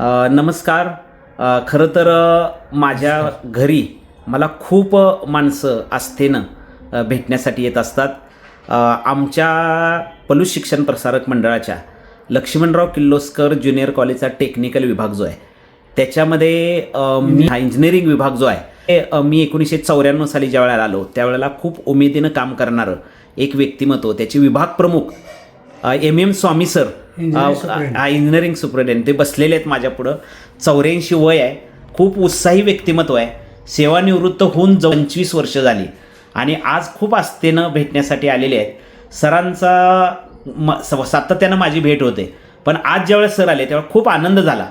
नमस्कार. खरं तर माझ्या घरी मला खूप माणसं आस्थेनं भेटण्यासाठी येत असतात. आमच्या पलूस शिक्षण प्रसारक मंडळाच्या लक्ष्मणराव किल्लोस्कर ज्युनियर कॉलेजचा टेक्निकल विभाग जो आहे त्याच्यामध्ये मी हा इंजिनिअरिंग विभाग जो आहे ते, मी एकोणीसशे चौऱ्याण्णव साली ज्या वेळेला आलो त्यावेळेला खूप उमेदीनं काम करणारं एक व्यक्तिमत्व त्याचे विभाग प्रमुख M M Swami sir engineering superintendent ते बसलेले आहेत माझ्यापुढं चौऱ्याऐंशी वय आहे. खूप उत्साही व्यक्तिमत्व आहे. सेवानिवृत्त होऊन पंचवीस वर्ष झाली. आणि आज खूप आस्थेनं भेटण्यासाठी आलेले आहेत. सरांचा म स- सातत्यानं माझी भेट होते. पण आज ज्यावेळेस सर आले तेव्हा खूप आनंद झाला.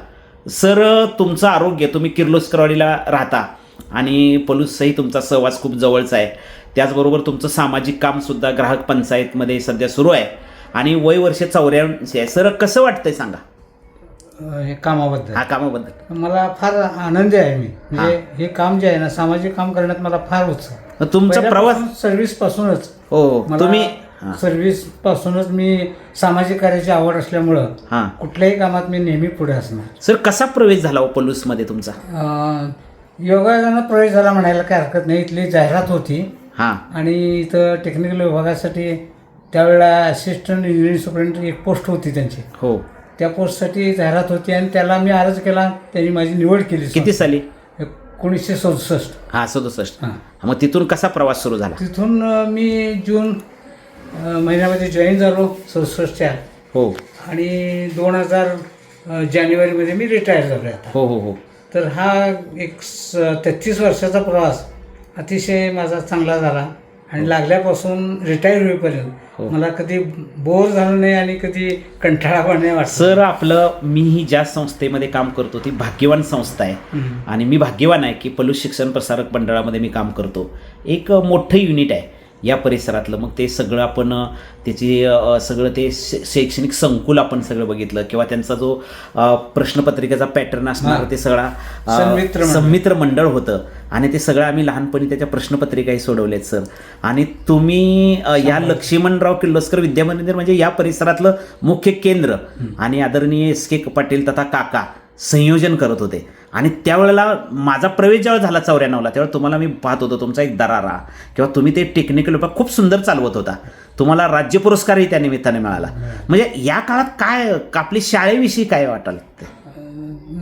सर तुमचं आरोग्य तुम्ही किर्लोस्करवाडीला राहता. आणि पलूसही तुमचा सहवास खूप जवळचा आहे. त्याचबरोबर तुमचं सामाजिक कामसुद्धा ग्राहक पंचायतमध्ये सध्या सुरू आहे. आणि वय वर्ष आहे सर कसं वाटतंय सांगा? हे कामाबद्दल. हा कामाबद्दल. मला फार आनंदी आहे मी. म्हणजे हे काम जे आहे ना सामाजिक काम करण्यात मला फार उत्साह तुमचा प्रवास सर्व्हिस पासूनच हो तुम्ही सर्व्हिस पासूनच मी सामाजिक कार्याची आवड असल्यामुळं हा. कुठल्याही कामात मी नेहमी पुढे असणार. सर कसा प्रवेश झाला हो पलूसमध्ये तुमचा? अ, योगायोगानं प्रवेश झाला म्हणायला काही हरकत नाही. इथली जाहिरात होती. हा. आणि इथं टेक्निकल विभागासाठी त्यावेळेला असिस्टंट इंजिनिअरिंग सुपरिटेंडेंट एक पोस्ट होती त्यांची. हो. त्या पोस्टसाठी जाहिरात होती आणि त्याला मी अर्ज केला त्यांनी माझी निवड केली किती साली? एकोणीसशे सदुसष्ट. हा सदुसष्ट. हां. मग तिथून कसा प्रवास सुरू झाला? तिथून अ, मी जून अ, महिन्यामध्ये जॉईन झालो सदुसष्टच्या. हो. आणि दोन हजार जानेवारीमध्ये मी रिटायर झालो आता. हो हो हो. तर हा एक तेहतीस वर्षाचा प्रवास अतिशय माझा चांगला झाला. आणि लागल्यापासून रिटायर होईपर्यंत हो. मला कधी बोर झालं नाही आणि कधी कंटाळा पण नाही वाटत सर आपलं मीही ज्या संस्थेमध्ये काम करतो ती भाग्यवान संस्था आहे. आणि मी भाग्यवान आहे की पलूस शिक्षण प्रसारक मंडळामध्ये मी काम करतो एक मोठं युनिट आहे या परिसरातलं मग ते सगळं आपण त्याची सगळं ते शैक्षणिक संकुल आपण सगळं बघितलं किंवा त्यांचा जो प्रश्नपत्रिकेचा पॅटर्न असणार हां. ते सगळा. संमित्र मंडळ होतं आणि ते सगळं आम्ही लहानपणी त्याच्या प्रश्नपत्रिकाही सोडवलेत सर. आणि तुम्ही अ, या लक्ष्मणराव किर्लोस्कर विद्यामंदिर म्हणजे या परिसरातलं मुख्य केंद्र आणि आदरणीय एस के पाटील तथा काका संयोजन करत होते. आणि त्यावेळेला माझा प्रवेश जेव्हा झाला चौऱ्याण्णवला तेव्हा तुम्हाला मी पाहत होतो तुमचा एक दरारा किंवा तुम्ही ते टेक्निकल विभाग खूप सुंदर चालवत होता. तुम्हाला राज्य पुरस्कारही त्या निमित्ताने मिळाला. म्हणजे या काळात काय आपली शाळेविषयी काय वाटाल?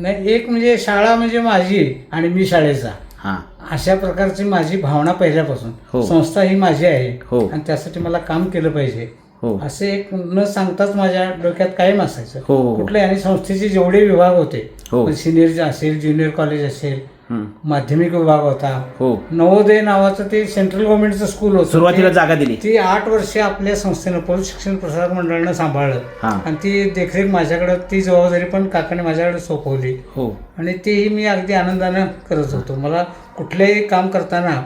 नाही एक म्हणजे शाळा म्हणजे माझी आणि मी शाळेचा. हां अशा प्रकारची माझी भावना हो. पहिल्यापासून संस्था ही माझी आहे हो. आणि त्यासाठी मला काम केलं पाहिजे हो असे एक न सांगताच माझ्या डोक्यात कायम असायचं हो, हो. कुठले आणि संस्थेचे जेवढे विभाग होते हो. सिनियर असेल ज्युनियर कॉलेज असेल हं. माध्यमिक विभाग होता. हो. नवोदय नावाचं ते सेंट्रल गव्हर्नमेंटचं स्कूल होतं. सुरुवातीला जागा दिली. ती आठ वर्षे आपल्या संस्थेनं पौर शिक्षण प्रसारक मंडळानं सांभाळलं. हां. आणि ती देखरेख माझ्याकडे ती जबाबदारी पण काकाने माझ्याकडे सोपवली. हो. आणि तेही मी अगदी आनंदानं करत होतो. मला कुठलेही काम करताना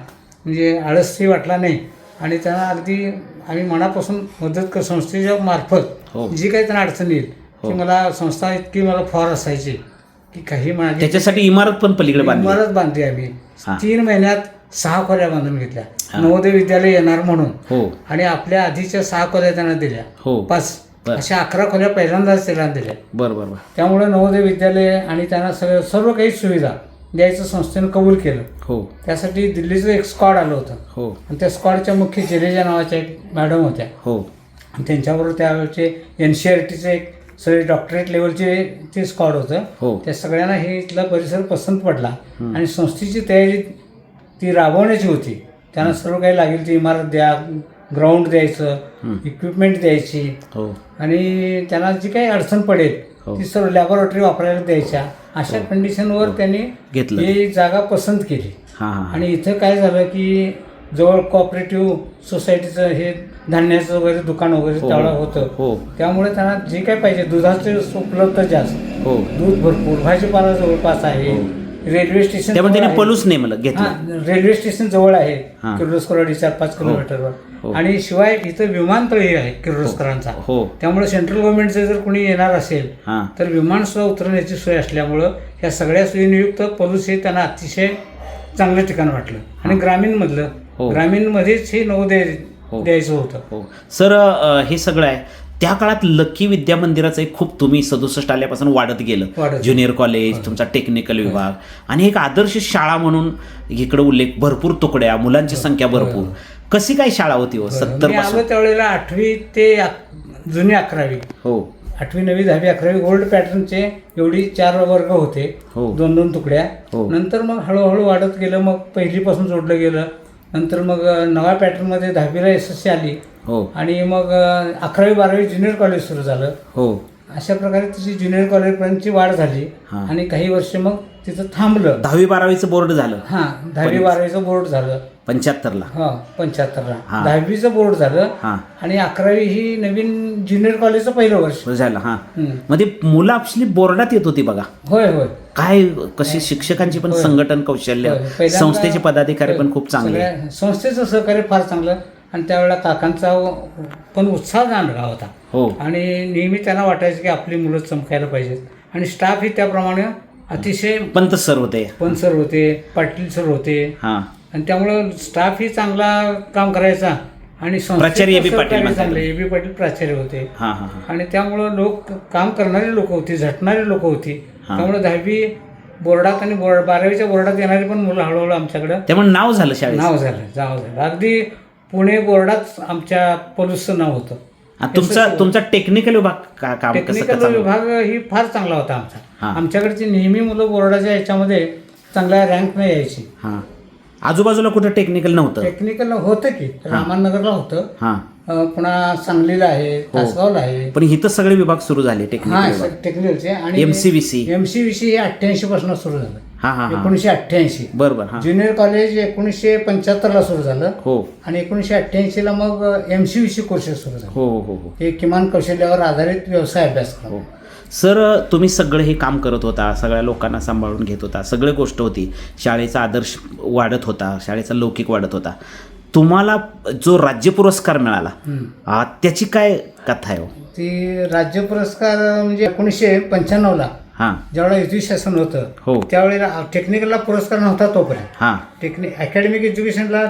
म्हणजे आळसही वाटला नाही. आणि त्यांना अगदी आम्ही मनापासून मदत कर संस्थेच्या मार्फत हो. जी काही त्यांना अडचण येईल ती मला संस्था इतकी मला फॉर असायची. काही माझी त्याच्यासाठी इमारत पण पलीकडे बांधली. इमारत बांधली आम्ही. तीन महिन्यात सहा खोल्या बांधून घेतल्या. नवोदय विद्यालय येणार म्हणून. हो. आणि आपल्या आधीच्या सहा खोल्या त्यांना दिल्या. हो. पाच. अशा अकरा खोल्या पहिल्यांदाच त्याला दिल्या. बरं बरं बरं. त्यामुळे नवोदय विद्यालय आणि त्यांना सगळं सर्व काही सुविधा द्यायचं संस्थेनं कबूल केलं. हो. त्यासाठी दिल्लीचं एक स्क्वॉड आलं होतं. हो. आणि त्या स्क्वॉडच्या मुख्य जडेजा नावाच्या एक मॅडम होत्या. हो. आणि त्यांच्याबरोबर त्यावेळेचे एन सी आर टीचे एक सगळे डॉक्टरेट लेवलचे ते स्क्वॉड होतं. हो. त्या सगळ्यांना हे इथला परिसर पसंत पडला. आणि संस्थेची तयारी ती राबवण्याची होती. त्यांना सर्व काही लागेल ती इमारत द्या ग्राउंड द्यायचं इक्विपमेंट द्यायची. हो. आणि त्यांना जी काही अडचण पडेल हो. ती सर्व लॅबोरेटरी वापरायला द्यायच्या. अशा कंडिशनवर त्यांनी घेतलं. ही जागा पसंत केली. हां हां आणि इथं काय झालं की जवळ कोऑपरेटिव्ह सोसायटीचं हे धान्याचं वगैरे दुकान वगैरे हो. त्यावेळेला होतं. हो. त्यामुळे त्यांना जे काय पाहिजे दुधाचे उपलब्ध जास्त. हो. दूध भरपूर. भाजीपाला जवळपास आहे. रेल्वे स्टेशन त्यामुळे जवळ त्याने आहे. पलूस नेमलं घेतलं. हा, रेल्वे स्टेशन जवळ आहे हा. किर्लोस्करवाडी चार पाच हो. किलोमीटरवर. आणि शिवाय इथं विमानतळही आहे किर्लोस्करांचा. हो. त्यामुळे सेंट्रल गव्हर्नमेंटचं जर कोणी येणार असेल हां. तर विमान सुद्धा उतरण्याची सोय असल्यामुळं ह्या सगळ्या सोयीनियुक्त पलूस हे त्यांना अतिशय चांगलं ठिकाण वाटलं. आणि ग्रामीणमधलं. हो. ग्रामीणमध्येच हे नवोदय हो. द्यायचं होतं. हो. सर हे सगळं आहे. त्या काळात लकी विद्या मंदिराचं एक खूप तुम्ही सदुसष्ट आल्यापासून वाढत गेलं. ज्युनियर कॉलेज तुमचा टेक्निकल विभाग आणि एक आदर्श शाळा म्हणून इकडे उल्लेख भरपूर तुकड्या मुलांची संख्या भरपूर. कशी काय शाळा होती हो? सत्तर त्यावेळेला आठवी ते जुनी अकरावी. हो. आठवी नववी दहावी अकरावी गोल्ड पॅटर्नचे एवढी चार वर्ग होते. हो. दोन दोन तुकड्या. हो. नंतर मग हळूहळू वाढत गेलं मग पहिलीपासून जोडलं गेलं. नंतर मग नव्या पॅटर्नमध्ये दहावीला एस एस सी आली. हो. आणि मग अकरावी बारावी ज्युनियर कॉलेज सुरू झालं. हो. अशा प्रकारे तिची ज्युनियर कॉलेजपर्यंतची वाढ झाली. हा. आणि काही वर्ष मग तिथं थांबलं. दहावी बारावीचं बोर्ड झालं. हां दहावी बारावीचं बोर्ड झालं. पंच्याहत्तरला. हा पंच्याहत्तरला. दहावीचं बोर्ड झालं हां. आणि अकरावी ही नवीन ज्युनियर कॉलेजचं पहिलं वर्ष. झालं हां. मध्ये मुलं आपली बोर्डात येत होती बघा. होय होय. काय कशी शिक्षकांची पण संघटन कौशल्य संस्थेचे पदाधिकारी पण खूप चांगले संस्थेचं सहकार्य फार चांगलं आणि त्यावेळेला काकांचा पण उत्साह जाणला होता. हो. आणि नेहमी त्यांना वाटायचं की आपली मुलं चमकायला पाहिजेत. आणि स्टाफ ही त्याप्रमाणे अतिशय पंत सर होते. पण सर होते पाटील सर होते. हां. आणि त्यामुळं स्टाफ ही चांगला काम करायचा. आणि प्राचार्य ए.बी. पाटील सहकार्य म्हणतात. चांगलं. ए बी पाटील प्राचार्य होते. हां हां हां. आणि त्यामुळं लोक काम करणारी लोक होती झटणारी लोक होती. हा. त्यामुळे दहावी बोर्डात आणि बोर्ड बारावीच्या बोर्डात येणारी पण मुलं हळूहळू आमच्याकडं त्यामुळे नाव झालं शाळेत नाव झालं नाव झालं. अगदी पुणे बोर्डात आमच्या पलूसचं नाव होतं. तुमचा तुमचा टेक्निकल विभाग का काम कसं टेक्निकल विभाग ही फार चांगला होता आमचा. आमच्याकडची नेहमी मुलं बोर्डाच्या याच्यामध्ये चांगल्या रँकने यायची. हां. आजूबाजूला कुठं टेक्निकल नव्हतं? टेक्निकल होतं की रामानगरला होतं. हां. अं, पुन्हा सांगलीला आहे तासगावला आहे. पण इथं सगळे विभाग सुरू झाले हा टेक्निकल टेक्निकलचे आणि एमसीबीसी एमसी विसी हे अठ्ठ्याऐंशी पासून सुरू झालं. हां हां हां. एकोणीसशे अठ्ठ्याऐंशी. बरं बरं हां. ज्युनियर कॉलेज एकोणीसशे पंच्याहत्तरला सुरू झालं. हो. आणि एकोणीसशे अठ्ठ्याऐंशीला मग M C V C courses सुरू झाले. हो हो हो हो. हे किमान कौशल्यावर आधारित व्यवसाय अभ्यासक्रम. हो. सर तुम्ही सगळं हे काम करत होता सगळ्या लोकांना सांभाळून घेत होता सगळी गोष्ट होती. शाळेचा आदर्श वाढत होता शाळेचा लौकिक वाढत होता. तुम्हाला जो राज्य पुरस्कार मिळाला त्याची काय कथा आहे हो? ती राज्य पुरस्कार म्हणजे एकोणीसशे पंच्याण्णवला हां. ज्यावेळेला शासन होतं हो. त्यावेळेला टेक्निकलला पुरस्कार नव्हता तोपर्यंत. हां. टेक्निक अकॅडमिक एज्युकेशनला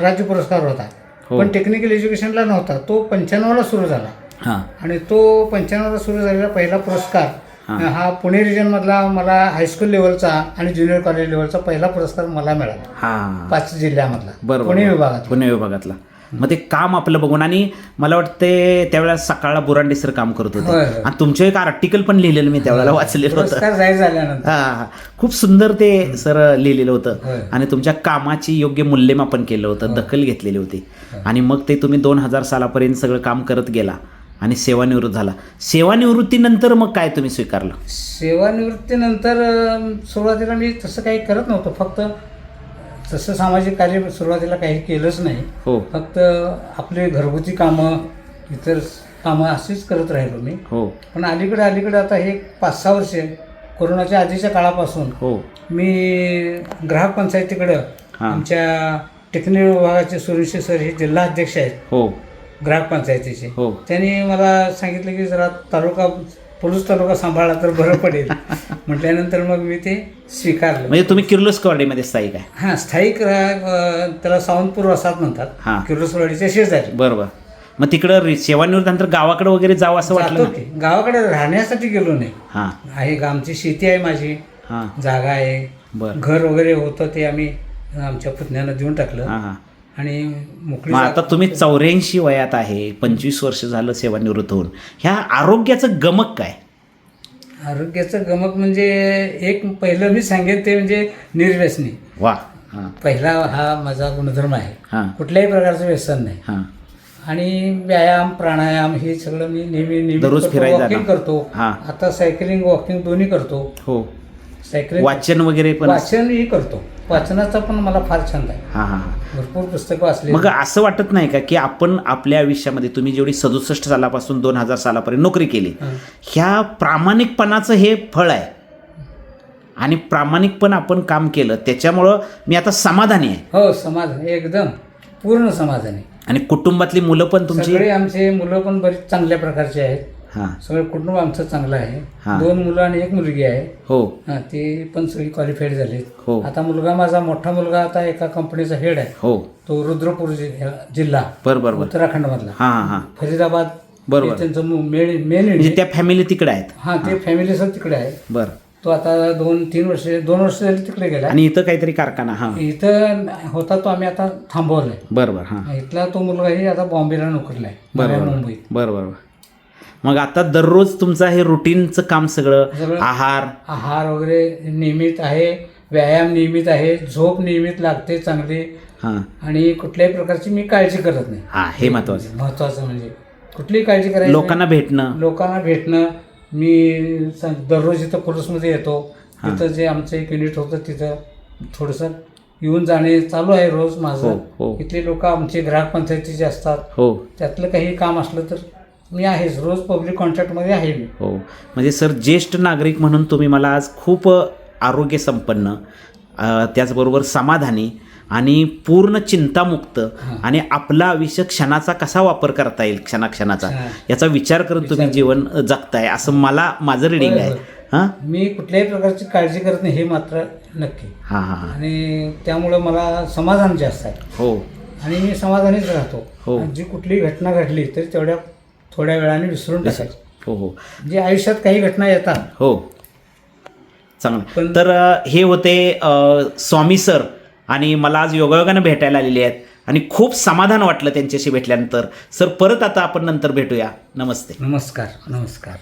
राज्य पुरस्कार होता. हो. पण टेक्निकल एज्युकेशनला नव्हता तो पंच्याण्णवला सुरू झाला. हां. आणि तो पंच्याण्णवला सुरू झालेला पहिला पुरस्कार हा. पुणे रिजनमधला मला हायस्कूल लेवलचा आणि ज्युनियर कॉलेज लेवलचा पहिला पुरस्कार मला मिळाला. हां. पाच जिल्ह्यामधला. पुणे विभागात पुणे विभागातला. मग ते काम आपलं बघून आणि मला वाटते त्यावेळेला सकाळला बुरांडे सर काम करत होते. आणि तुमचं एक आर्टिकल पण लिहिलेलं मी त्यावेळेला वाचलेलं होतं. हा. खूप सुंदर ते सर लिहिलेलं होतं. आणि तुमच्या कामाची योग्य मूल्यमापन केलं होतं. दखल घेतलेली होती. आणि मग ते तुम्ही दोन हजार सालापर्यंत सगळं काम करत गेला. आणि सेवानिवृत्त झाला. सेवानिवृत्तीनंतर मग काय तुम्ही स्वीकारलं? सेवानिवृत्तीनंतर अं, सुरुवातीला मी तसं काही करत नव्हतं. फक्त तसं सामाजिक कार्य सुरुवातीला काही केलंच नाही हो. फक्त आपले घरगुती कामं इतर कामं अशीच करत राहिलो मी. हो. पण अलीकडे अलीकडे आता हे पाच सहा वर्षे कोरोनाच्या आधीच्या काळापासून हो. मी ग्राहक पंचायतीकडं हां. आमच्या टेक्निकल विभागाचे सुरेश सर हे जिल्हा अध्यक्ष आहेत. हो. ग्राहक पंचायतीचे हो. त्यांनी मला सांगितलं की जरा तालुका पोलीस तालुका सांभाळला तर बरं पडेल. म्हटल्यानंतर मग मी ते स्वीकारलं. म्हणजे तुम्ही किर्लोस्कवाडीमध्ये स्थायिक आहे. हां स्थायिक त्याला सावंतपूर वसाहत म्हणतात. हां. किर्लोसवाडीच्या शेजारी. बरोबर. मग तिकडं सेवानिवृत्तीनंतर गावाकडे वगैरे जावं असं वाटलं की. गावाकडे राहण्यासाठी गेलो नाही. हां. आहे आमची शेती आहे माझी. हां. जागा आहे. बरं. घर वगैरे होतं ते आम्ही आमच्या पुतण्यानं देऊन टाकलं. हां हां. आणि मोकळी मग आता तुम्ही चौऱ्याऐंशी वयात आहे पंचवीस वर्ष झालं सेवानिवृत्त होऊन. ह्या आरोग्याचं गमक काय? आरोग्याचं गमक म्हणजे एक पहिलं मी सांगेन ते म्हणजे निर्व्यसनी. वा हां. पहिला हा माझा गुणधर्म आहे. हां. कुठल्याही प्रकारचं व्यसन नाही. हां. आणि व्यायाम प्राणायाम हे सगळं मी नेहमी नेहमी दररोज करतो. फिरायला वॉकिंग. करतो. हां. आता सायकलिंग वॉकिंग दोन्ही करतो. हो. सायकलिंग वाचन वगैरे पण वाचनही करतो. वाचनाचा पण मला फार छंद आहे. हां हां भरपूर पुस्तकं वाचली मग असं वाटत नाही का की आपण आपल्या आयुष्यामध्ये तुम्ही जेवढी सदुसष्ट सालापासून दोन हजार सालापर्यंत नोकरी केली ह्या प्रामाणिकपणाचं हे फळ आहे. आणि प्रामाणिकपण आपण काम केलं त्याच्यामुळं मी आता समाधानी आहे. हो समाधान एकदम. पूर्ण समाधानी. आणि कुटुंबातली मुलं पण तुमची? आमचे मुलं पण बरीच चांगल्या प्रकारचे आहेत. हां. सगळं कुटुंब आमचं चांगलं आहे. दोन मुलं आणि एक मुलगी आहे. हो. हा, ते पण सगळी क्वालिफाईड झालीत हो. आता मुलगा माझा मोठा मुलगा आता एका कंपनीचा हेड आहे. हो. तो रुद्रपूर जिल्हा. बरं बरं बरं. उत्तराखंड मधला हां फरीदाबाद बरोबर. त्यांचं मेन मेन म्हणजे त्या फॅमिली तिकडे आहेत. हा ते फॅमिली सर तिकडे आहे. बरं. तो आता दोन तीन वर्ष दोन वर्ष झाली तिकडे गेला आणि इथं काहीतरी कारखाना हां. इथं होता तो आम्ही आता थांबवलाय. बरं बरं हां. इथला तो मुलगाही आता बॉम्बेला नोकरीला आहे. बरं नव्या बरं मुंबईत. बरं बरं. मग आता दररोज तुमचं हे रुटीनचं काम सगळं. आहार. आहार वगैरे नियमित आहे व्यायाम नियमित आहे झोप नियमित लागते चांगली. हां. आणि कुठल्याही प्रकारची मी काळजी करत नाही. हां हे महत्वाचं. महत्वाचं म्हणजे कुठलीही काळजी करायची लोकांना भेटणं. लोकांना भेटणं. मी दररोज इथं पोलीसमध्ये येतो. तिथं जे आमचं एक युनिट होतं तिथं थोडंसं येऊन जाणे चालू आहे रोज हो, माझं. हो. इथले लोक आमचे ग्राहक पंचायतीचे असतात. हो. त्यातलं काही काम असलं तर मी आहेच रोज पब्लिक कॉन्टॅक्टमध्ये आहे मी. हो. म्हणजे सर ज्येष्ठ नागरिक म्हणून तुम्ही मला आज खूप आरोग्य संपन्न त्याचबरोबर समाधानी आणि पूर्ण चिंतामुक्त आणि आपला आयुष्य क्षणाचा कसा वापर करता येईल क्षणाक्षणाचा. याचा विचार करून तुम्ही जीवन जगताय. असं मला माझं रिडिंग आहे. हां? मी कुठल्याही प्रकारची काळजी करत नाही हे मात्र नक्की. हां हां आणि त्यामुळं मला समाधान जास्त आहे. हो. आणि मी समाधानीच राहतो. हो. जी कुठली घटना घडली तरी तेवढ्या थोड्या वेळाने विसरून टाकायची. हो हो. जे आयुष्यात काही घटना येतात. हो. चांगलं. पण- तर हे होते स्वामी सर आणि मला आज योगायोगानं भेटायला आलेले आहेत आणि खूप समाधान वाटलं त्यांच्याशी भेटल्यानंतर. सर परत आता आपण नंतर भेटूया. नमस्ते. नमस्कार नमस्कार.